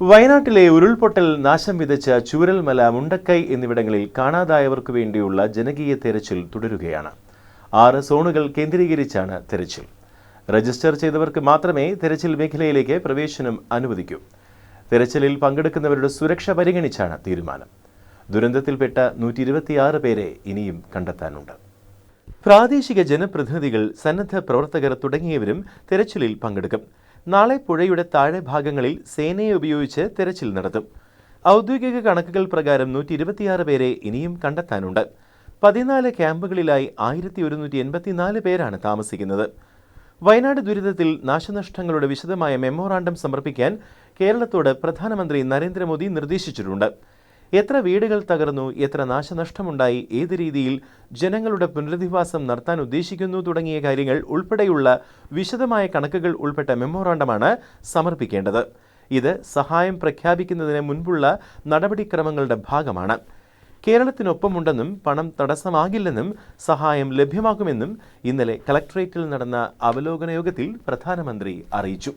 വയനാട്ടിലെ ഉരുൾപൊട്ടൽ നാശം വിതച്ച ചൂരൽമല മുണ്ടക്കൈ എന്നിവിടങ്ങളിൽ കാണാതായവർക്ക് വേണ്ടിയുള്ള ജനകീയ തെരച്ചിൽ തുടരുകയാണ്. ആറ് സോണുകൾ കേന്ദ്രീകരിച്ചാണ് തെരച്ചിൽ. രജിസ്റ്റർ ചെയ്തവർക്ക് മാത്രമേ തെരച്ചിൽ മേഖലയിലേക്ക് പ്രവേശനം അനുവദിക്കൂ. തെരച്ചിലിൽ പങ്കെടുക്കുന്നവരുടെ സുരക്ഷ പരിഗണിച്ചാണ് തീരുമാനം. ദുരന്തത്തിൽപ്പെട്ട നൂറ്റി ഇരുപത്തിയാറ് പേരെ ഇനിയും കണ്ടെത്താനുണ്ട്. പ്രാദേശിക ജനപ്രതിനിധികൾ സന്നദ്ധ പ്രവർത്തകർ തുടങ്ങിയവരും തെരച്ചിലിൽ പങ്കെടുക്കും. നാളെ പുഴയുടെ താഴെ ഭാഗങ്ങളിൽ സേനയെ ഉപയോഗിച്ച് തെരച്ചിൽ നടത്തും. ഔദ്യോഗിക കണക്കുകൾ പ്രകാരം നൂറ്റി ഇരുപത്തിയാറ് പേരെ ഇനിയും കണ്ടെത്താനുണ്ട്. പതിനാല് ക്യാമ്പുകളിലായി ആയിരത്തി ഒരുന്നൂറ്റി എൺപത്തിനാല് പേരാണ് താമസിക്കുന്നത്. വയനാട് ദുരിതത്തിൽ നാശനഷ്ടങ്ങളുടെ വിശദമായ മെമ്മോറാണ്ടം സമർപ്പിക്കാൻ കേരളത്തോട് പ്രധാനമന്ത്രി നരേന്ദ്രമോദി നിർദ്ദേശിച്ചിട്ടുണ്ട്. എത്ര വീടുകൾ തകർന്നു എത്ര നാശനഷ്ടമുണ്ടായി ഏത് രീതിയിൽ ജനങ്ങളുടെ പുനരധിവാസം നടത്താൻ ഉദ്ദേശിക്കുന്നു തുടങ്ങിയ കാര്യങ്ങൾ ഉൾപ്പെടെയുള്ള വിശദമായ കണക്കുകൾ ഉൾപ്പെട്ട മെമ്മോറാണ്ടമാണ് സമർപ്പിക്കേണ്ടത്. ഇത് സഹായം പ്രഖ്യാപിക്കുന്നതിന് മുൻപുള്ള നടപടിക്രമങ്ങളുടെ ഭാഗമാണ്. കേരളത്തിനൊപ്പമുണ്ടെന്നും പണം തടസ്സമാകില്ലെന്നും സഹായം ലഭ്യമാക്കുമെന്നും ഇന്നലെ കളക്ടറേറ്റിൽ നടന്ന അവലോകന യോഗത്തിൽ പ്രധാനമന്ത്രി അറിയിച്ചു.